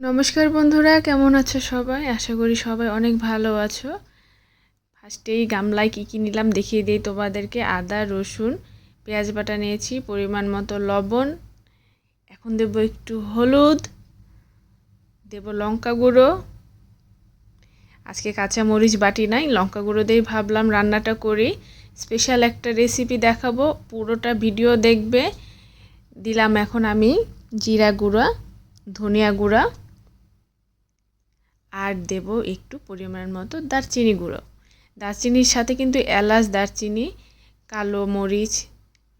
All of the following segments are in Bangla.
নমস্কার বন্ধুরা, কেমন আছো সবাই? আশা করি সবাই অনেক ভালো আছো। ফার্স্টেই গামলায় কী কী নিলাম দেখিয়ে দিই তোমাদেরকে। আদা, রসুন, পেঁয়াজ বাটা নিয়েছি, পরিমাণ মতো লবণ। এখন দেব একটু হলুদ। দেব লঙ্কা গুঁড়ো। আজকে কাঁচা মরিচ বাটি নাই, লঙ্কা গুঁড়ো দিয়েই ভাবলাম রান্নাটা করি। স্পেশাল একটা রেসিপি দেখাবো, পুরোটা ভিডিও দেখবে। দিলাম এখন আমি জিরা গুঁড়া, ধনিয়া গুঁড়া। আর দেব একটু পরিমাণ মতো দারচিনি গুঁড়ো। দারচিনির সাথে কিন্তু এলাচ, দারচিনি, কালো মরিচ,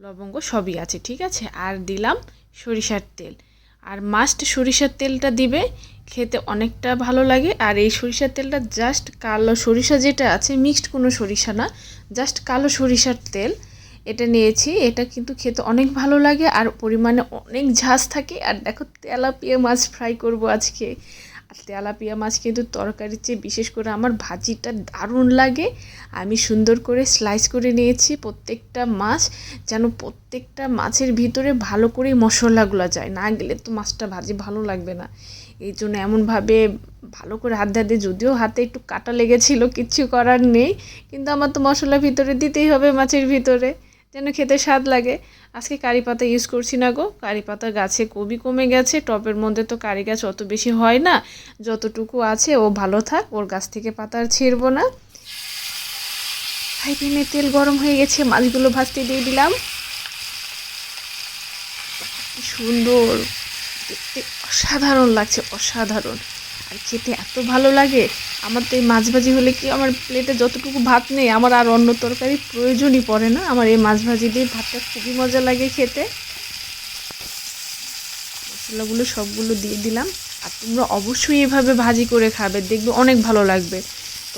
লবঙ্গ সবই আছে, ঠিক আছে? আর দিলাম সরিষার তেল। আর মাস্ট সরিষার তেলটা দিবে, খেতে অনেকটা ভালো লাগে। আর এই সরিষার তেলটা জাস্ট কালো সরিষা যেটা আছে মিক্সড কোনো সরিষা না জাস্ট কালো সরিষার তেল। এটা নিয়েছি, এটা কিন্তু খেতে অনেক ভালো লাগে। আর পরিমাণে অনেক ঝাঁজ থাকে। আর দেখো তেলাপিয়া মাছ ফ্রাই করব আজকে। আর তেলাপিয়া মাছ কিন্তু তরকারির চেয়ে বিশেষ করে আমার ভাজিটা দারুণ লাগে। আমি সুন্দর করে স্লাইস করে নিয়েছি প্রত্যেকটা মাছ, যেন প্রত্যেকটা মাছের ভিতরে ভালো করে মশলাগুলো যায়। না গেলে তো মাছটা ভাজি ভালো লাগবে না। এই জন্য এমনভাবে ভালো করে হাত হাতে যদিও হাতে একটু কাটা লেগেছিল কিচ্ছু করার নেই। কিন্তু আমার তো মশলা ভিতরে দিতেই হবে মাছের ভিতরে, যেন খেতে স্বাদ লাগে। আজকে কারি পাতা ইউজ করছি না গো। কারি পাতা গাছে কবি কমে গেছে, টবের মধ্যে তো কারি গাছ অত বেশি হয় না। যতটুকু আছে ও ভালো থাক, ওর গাছ থেকে পাতা আর ছিঁড়বো না। ফ্রাই প্যানে তেল গরম হয়ে গেছে, মাছগুলো ভাজতে দিয়ে দিলাম। সুন্দর, দেখতে অসাধারণ লাগছে, অসাধারণ। আর খেতে এত ভালো লাগে, আমার তো এই মাছ ভাজি হলে কি আমার প্লেটে যতটুকু ভাত নেই, আমার আর অন্য তরকারি প্রয়োজনই পড়ে না। আমার এই মাছ ভাজি দিয়ে ভাতটা খুবই মজা লাগে খেতে। মশলাগুলো সবগুলো দিয়ে দিলাম। আর তোমরা অবশ্যই এভাবে ভাজি করে খাবে, দেখবে অনেক ভালো লাগবে।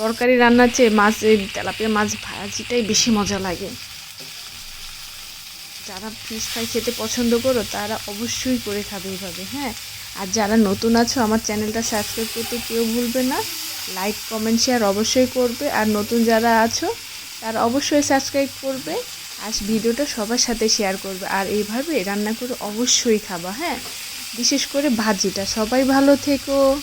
তরকারি রান্নার চেয়ে মাছ, এই তেলাপিয়া মাছ ভাজিটাই বেশি মজা লাগে। যারা ফিশ ফ্রাই খেতে পছন্দ করো, তারা অবশ্যই করে খাবে এইভাবে হ্যাঁ? আর যারা নতুন আছো, আমার চ্যানেলটা সাবস্ক্রাইব করতে কেউ ভুলবে না। লাইক কমেন্ট শেয়ার অবশ্যই করবে। আর নতুন যারা আছো, তারা অবশ্যই সাবস্ক্রাইব করবে। আর ভিডিওটা সবার সাথে শেয়ার করবে। আর এইভাবে রান্না করে অবশ্যই খাবা হ্যাঁ? বিশেষ করে ভাজিটা। সবাই ভালো থেকো।